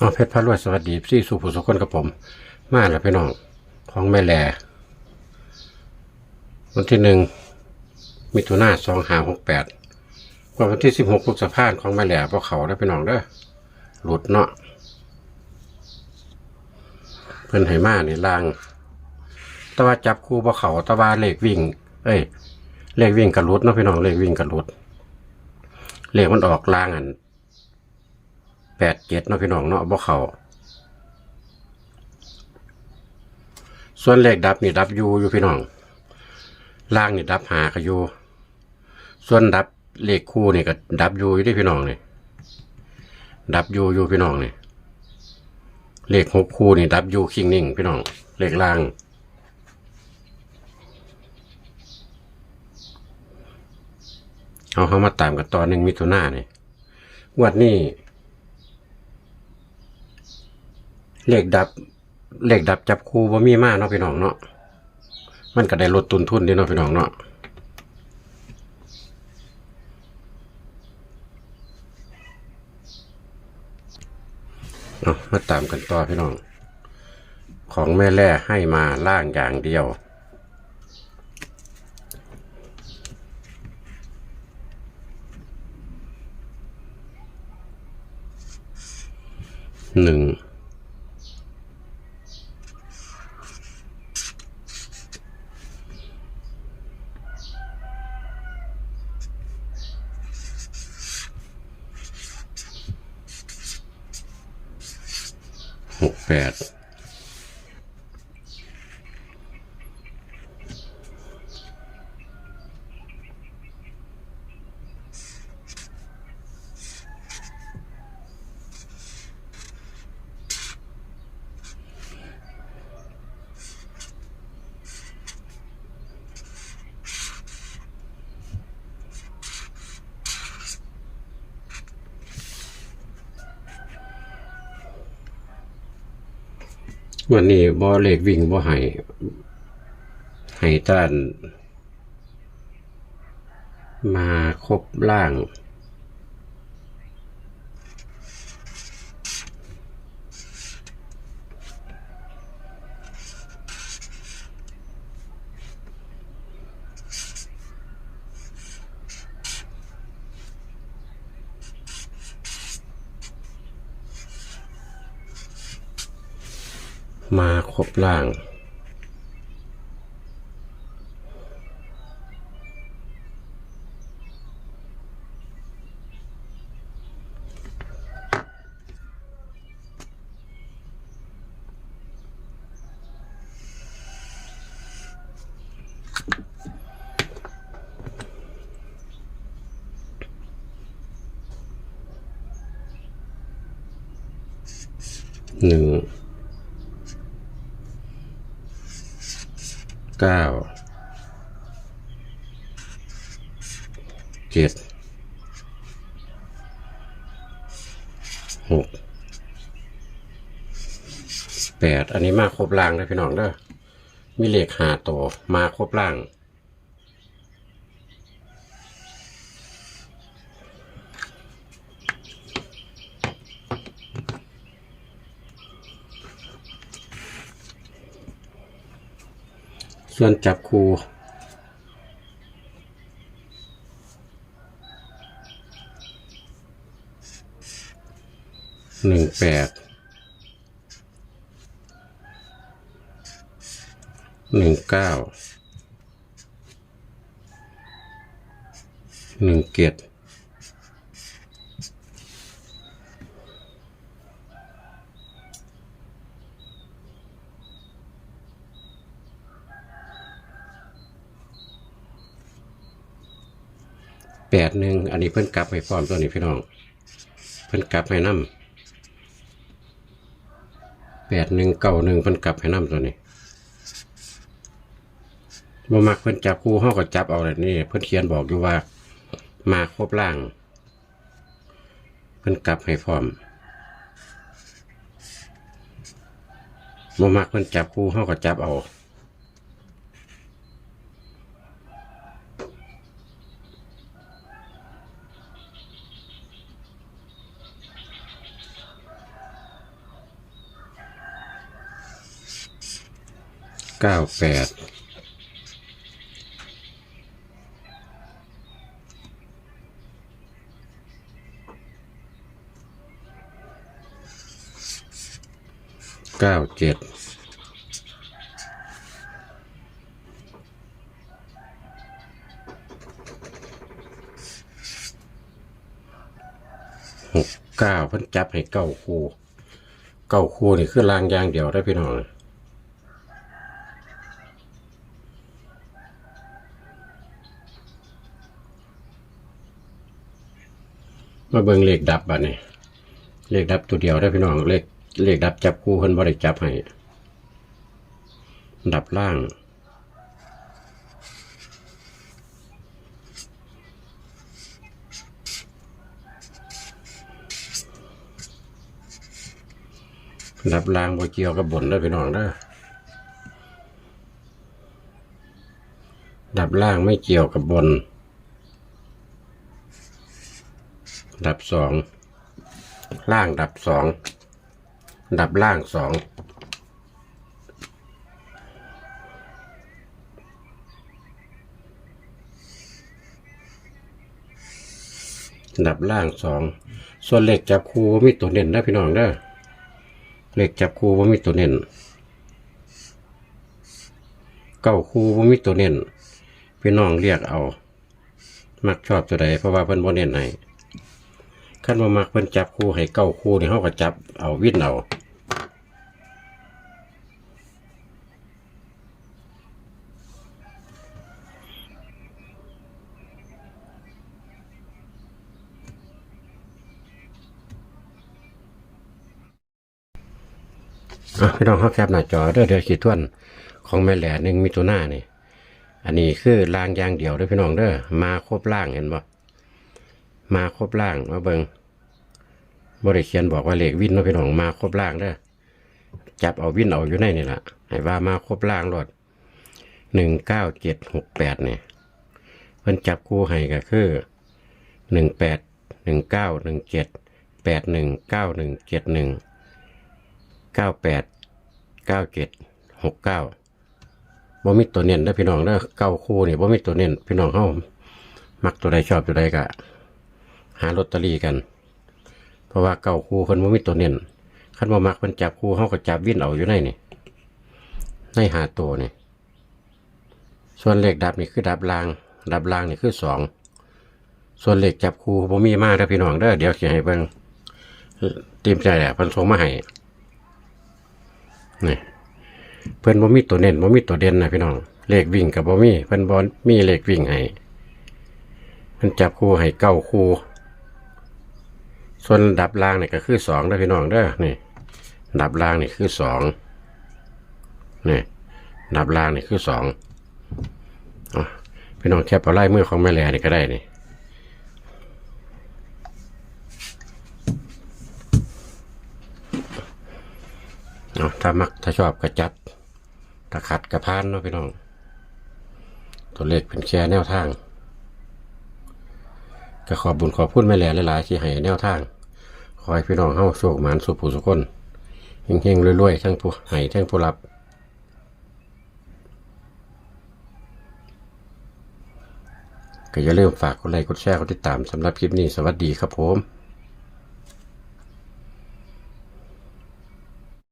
อ๋อเพชรพระรวยสวัสดีพี่สุภูสุคนกับผม มาแล้วพี่น้องของแม่แหล่วันที่หนึ่งมิถุนาสองหาหกแปดกว่าวันที่สิบหกพฤษภาคของแม่แหล่พวกเขาได้พี่น้องเด้อหลุดเนาะเพิ่นให้มานี่ลางตะว่าจับคู่พวกเขาตะว่าเลขวิ่ง เอ้ยเลขวิ่งกับรุดเนาะพี่น้องเลขวิ่งกับรุดเลขมันออกลางอัน แปดเจ็ดเนาะพี่น้องเนาะบ่เขาส่วนเลขดับนี่ดับอยูอยู่พี่น้องล่างนี่ดับหาก็อยู่ส่วนดับเลขคู่นี่ก็ดับอยูอยู่ที่พี่น้องนี่ดับอยูอยู่พี่น้องนี่เลขหกคู่นี่ดับอยูคิงนิ่งพี่น้องเลขล่างเอาเข้ามาตามกันตอนหนึ่งมิถุนายนนี่งวดนี้ เลขดับ เลขดับจับคู่ว่ามีมากเนาะพี่น้องเนาะมันก็ได้ลดต้นทุนดีเนาะพี่น้องเนาะเอามาตามกันต่อพี่น้อง ของแม่แร่ให้มาล่างอย่างเดียวหนึ่ง หกแปด วันนี้บ่เลขวิ่งบ่ให้ให้ต้าน มาครบล่าง มาครบล่าง หนึ่ง ก้าเจ็ดหกแปดอันนี้มาครบล่างเลยพี่น้องเด้อมีเลขหาตัวมาครบล่าง ส่วนจับคูหนึ่งแปดหนึ่งเก้าหนึ่งเจ็ด ปดหนึ่งอันนี้เพิ่นกลับให้พร้อมตัวนี้พี่น้อง เพิ่นกลับให้นำแปดหนึ่งเก้าหนึ่งเพิ่นกลับให้นำตัวนี้บ่มักเพิ่นจับคู่ห้อก็จับเอาเลยนี่เพิ่นเขียนบอกอยู่ว่า มาครบล่าง เพิ่นกลับให้พร้อมบ่มักเพิ่นจับคู่ห้อก็จับเอา เก้าแปดเก้าเจ็ดหกเก้าพิ่นจับให้เก้าคู่ เก้าคู่นี่คือลางยางเดียวได้พี่น้อง มาเบิ่งเลขดับบัดนี้เลขดับตัวเดียวได้พี่น้องเลขเลขดับจับคู่เพิ่นบ่ได้จับให้ดับล่างดับล่างบ่เกี่ยวกับบนเด้พี่น้องเด้อดับล่างไม่เกี่ยวกับบน ดับสองล่างดับสองดับล่างสองดับล่างสองส่วนเหลขจับคู่บ่มีตัวเน้นนะพี่น้องเด้อเลขจับคูว่ามีตัวเน้นเก้าคูว่ามีตัวเน้นพี่น้องเรียกเอา มักชอบตัวใดเพราะว่าเพิ่นบ่เน้นให้ ขั้นมามักเพิ่นจับคู่ให้เก้าคู่นี่เขาก็จับเอาวิ่นเอาพี่น้องเขาแคปหน้าจอเด้อเดี๋ยวขีดทวนของแม่แหล่หนึ่งมิถุหน้านี่ อันนี้คือล่างยางเดียวเด้อพี่น้องเด้อมาครบล่างเห็นบ่มาครบล่างมาเบิง บริเขียนบอกว่าเลขวินเนาะพี่น้องมาครบล่างเด้อจับเอาวินเอาอยู่ในนี่แหละให้ว่ามาครบล่างรถหนึ่งเก้าเจ็ดหกแปดเนี่ยเพิ่นจับคู่ให้ก็คือหนึ่งแปดหนึ่งเก้าหนึ่งเจ็ดแปดหนึ่งเก้าหนึ่งเจ็ดหนึ่งเก้าแปดเก้าเจ็ดหกเก้าบ่มีตัวเน้นเด้พี่น้องเด้อเก้าคู่นี่บ่มีตัวเน้นพี่น้องเฮามักตัวใดชอบตัวใดก็หาลอตเตอรี่กัน ราะว่าเก่าคู่เพิ่นบ่มีตัวเน้นคันบ่มักเพิ่นจับคู่เฮาก็จับวิ่นเอาอยู่ในนี่ในหาตัวนี่ส่วนเลขดับนี่คือดับล่าง ดับล่างนี่คือสองส่วนเลขจับคู่บ่มีมาเด้อพี่น้องเด้อเดี๋ยวสิให้เบิ่งเตรียมใจแหละเพิ่นส่งมาให้นี่เพิ่นบ่มีตัวเน้นบ่มีตัวเด่นนะพี่น้องเลขวิ่งกับบ่มีเพิ่นบ่มีเลขวิ่งให้เพิ่นจับคู่ให้เก้าคู่ ส่วนดับล่างเนี่ยก็คือสองนะพี่น้องเด้อนี่ ดับล่างนี่คือสองนี่ดับล่างนี่คือสองพี่น้องแคปเอาไล่มือของแม่แหลนี่ก็ได้นี่เอาถ้ามักถ้าชอบก็จัดถ้าขัดกระพานเนาะพี่น้อง ตัวเลขเป็นแค่แนวทาง ก็ขอบบุญขอบพูดแม่แหล่หลายๆที่ให้แนวทาง ขอให้พี่น้องเฮาโชคหมานสุขผู้สุขคนเฮงๆรวยๆทั้งผู้ให้ทั้งผู้รับก็อย่าลืมฝากกดไลค์กดแชร์กดติดตามสำหรับคลิปนี้สวัสดีครับผม